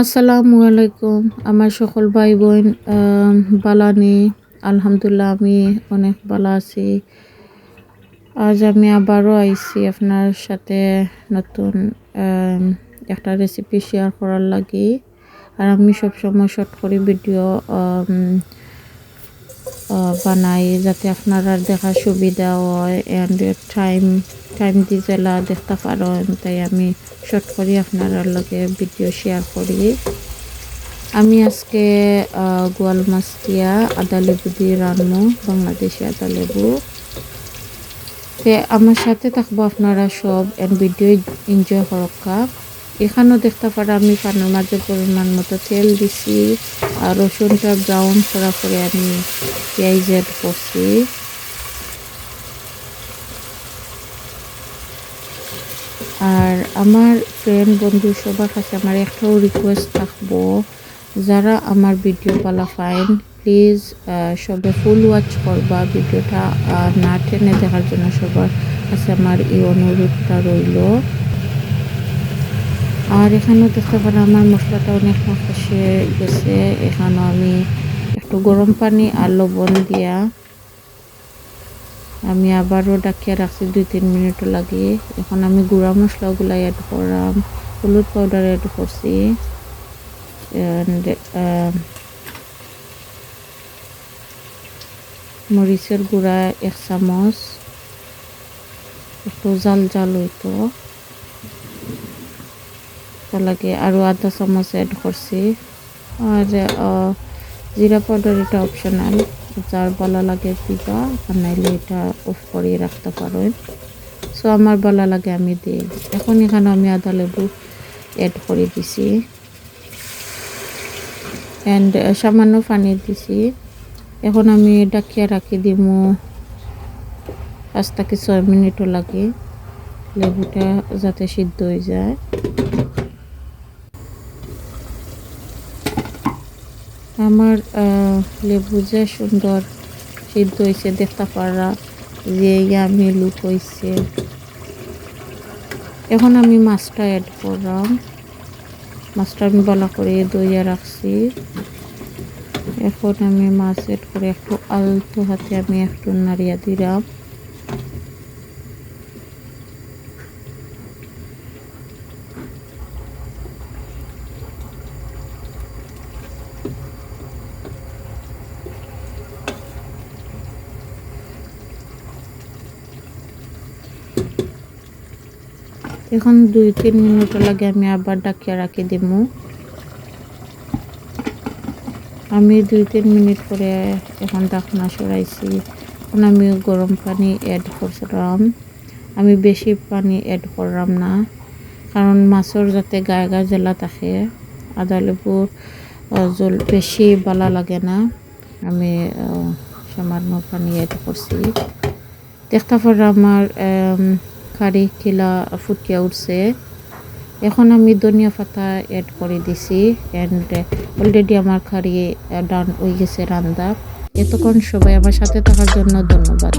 আসসালামু আলাইকুম, আমার সকল ভাই বোন বালানি আলহামদুলিল্লাহ, আমি অনেক ভালো আছি। আজ আমি আবারও আইছি আপনার সাথে নতুন একটা রেসিপি শেয়ার করার লাগি। আর আমি সবসময় শর্ট করে ভিডিও বানাই যাতে আপনারা দেখার সুবিধা হয় অ্যান্ড টাইম টাইম দিয়েলা দেখতে পারো, তাই আমি শর্ট করে আপনারা লগে ভিডিও শেয়ার করি। আমি আজকে গোয়াল মাছ দিয়া আদা লেবু দিয়ে রান্নু, বাংলাদেশি আদা লেবু। তে আমার সাথে থাকব আপনারা সব এন্ড ভিডিও এনজয় করকা এখানেও দেখতে পারে আমি পানের মাঝে পরিমাণ মতো তেল দিছি আর রসুনটা ব্রাউন করা করে আমি পেঁয়াজ এড করছি আর আমার ফ্রেন্ড বন্ধু, সবার কাছে আমার একটাও রিকোয়েস্ট থাকব, যারা আমার ভিডিও পালা ফাইন প্লিজ সবে ফুল ওয়াচ করবা ভিডিওটা না টেনে দেখার জন্য সবার কাছে আমার এই অনুরোধটা রইল। আর এখানেও দেখতে পারেন আমার মশলাটা অনেক কষে গেছে। এখানেও আমি একটু গরম পানি আর লবণ দিয়া আমি আবারও ডাকিয়া রাখছি দুই তিন মিনিট লাগে। এখন আমি গুঁড়া মশলাগুলো অ্যাড করলাম, হলুদ পাউডার অ্যাড করছি মরিচের গুঁড়া এক চামচ, একটু জাল জাল হইতো। তা লাগে আরও আধা চামচ অ্যাড করছি আর জিরা পাউডার এটা অপশনাল যার ভালো লাগে দিবা আর নাইলে এটা অফ করে রাখতে পারেন সো আমার ভালো লাগে আমি দিই এখন এখানে আমি আদা লেবু অ্যাড করে দিছি। অ্যান্ড সামান্য পানি দিছি। এখন আমি ডাকিয়া রাখি দিমু। পাঁচ থেকে ছয় মিনিটও লাগে। লেবুটা যাতে সিদ্ধ হয়ে যায়। আমার লেবু যে সুন্দর সিদ্ধ হয়েছে দেখতে পারা যে ইয়ামি লুক হয়েছে এখন আমি মাছটা অ্যাড করলাম। মাছটা আমি ভালো করে দইয়া রাখছি। এখন আমি মাছ অ্যাড করে একটু আলতো হাতে আমি একটু নাড়িয়া দিলাম। এখন দুই তিন মিনিট লাগে আমি আবার ডাকিয়া রাখি দিমু। আমি দুই তিন মিনিট পরে এখন ডাকনা সরাইছি। এখন আমি গরম পানি অ্যাড করছিলাম। আমি বেশি পানি অ্যাড করলাম না কারণ মাছের যাতে গায়ে গায়ে জ্বালা থাকে আদা লেবুর জল বেশি বালা লাগে না। আমি সামান্য পানি অ্যাড করছি। দেখতে পারে আমার আম, কারি খিলা ফুটিয়া উঠছে। এখন আমি ধনিয়া পাতা অ্যাড করে দিছি অ্যান্ড অলরেডি আমার কারি ডান হয়ে গেছে রান্দা এতক্ষণ সবাই আমার সাথে থাকার জন্য ধন্যবাদ।